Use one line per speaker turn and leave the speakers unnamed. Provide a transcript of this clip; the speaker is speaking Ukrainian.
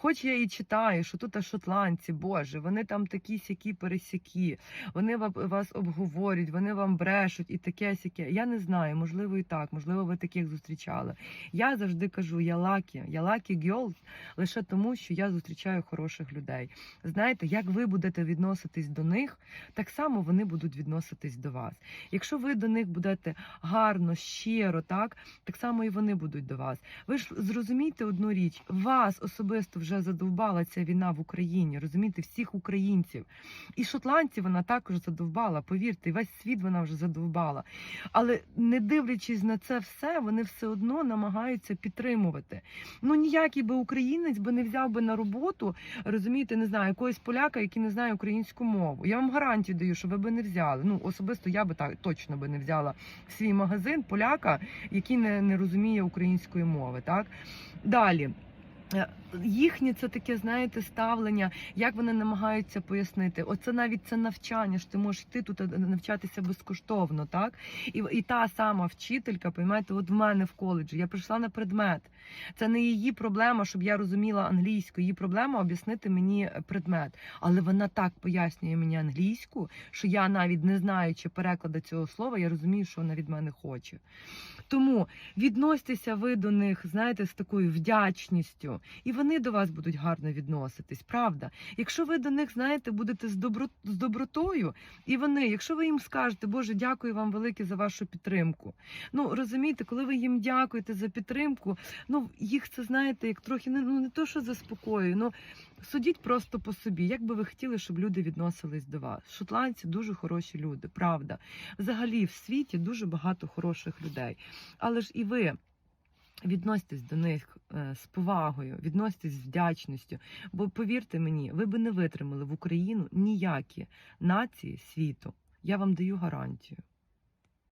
Хоч я і читаю, що тут шотландці, боже, вони там такі сякі пересякі, вони вас обговорюють, вони вам брешуть і таке сяке. Я не знаю, можливо, і так, можливо, ви таких зустрічали. Я завжди кажу, я лакі, я лакі гьол лише тому, що я зустрічаю хороших людей. Знаєте, як ви будете відноситись до них, так само вони будуть відноситись до вас. Якщо ви до них будете гарно, щиро, так, так само і вони будуть до вас. Ви ж зрозумійте одну річ, вас особисто вже задовбала ця війна в Україні, розумієте, всіх українців. І шотландців вона також задовбала, повірте, весь світ вона вже задовбала. Але не дивлячись на це все, вони все одно намагаються підтримувати. Ну ніякий би українець би не взяв би на роботу, розумієте, не знаю, якогось поляка, який не знає українську мову. Я вам гарантію даю, що ви би не взяли. Ну особисто я би так точно би не взяла в свій магазин поляка, який не, не розуміє української мови. Так далі. Е, Їхнє це таке, знаєте, ставлення, як вони намагаються пояснити. Оце навіть це навчання, що ти можеш йти тут е, навчатися безкоштовно, так? І, і та сама вчителька, поймаєте, от в мене в коледжі, я прийшла на предмет. Це не її проблема, щоб я розуміла англійську. Її проблема об'яснити мені предмет. Але вона так пояснює мені англійську, що я навіть не знаючи перекладу цього слова, я розумію, що вона від мене хоче. Тому відносьтеся ви до них, знаєте, з такою вдячністю, і вони до вас будуть гарно відноситись, правда? Якщо ви до них, знаєте, будете з, добро, з добротою, і вони, якщо ви їм скажете, Боже, дякую вам велике за вашу підтримку. Ну розумієте, коли ви їм дякуєте за підтримку, ну їх це знаєте, як трохи не ну не то, що заспокоює, ну судіть просто по собі. Як би ви хотіли, щоб люди відносились до вас? Шотландці дуже хороші люди, правда. Взагалі в світі дуже багато хороших людей. Але ж і ви. Відноситесь до них е, з повагою, відноситесь з вдячністю. Бо повірте мені, ви би не витримали в Україну ніякі нації світу. Я вам даю гарантію.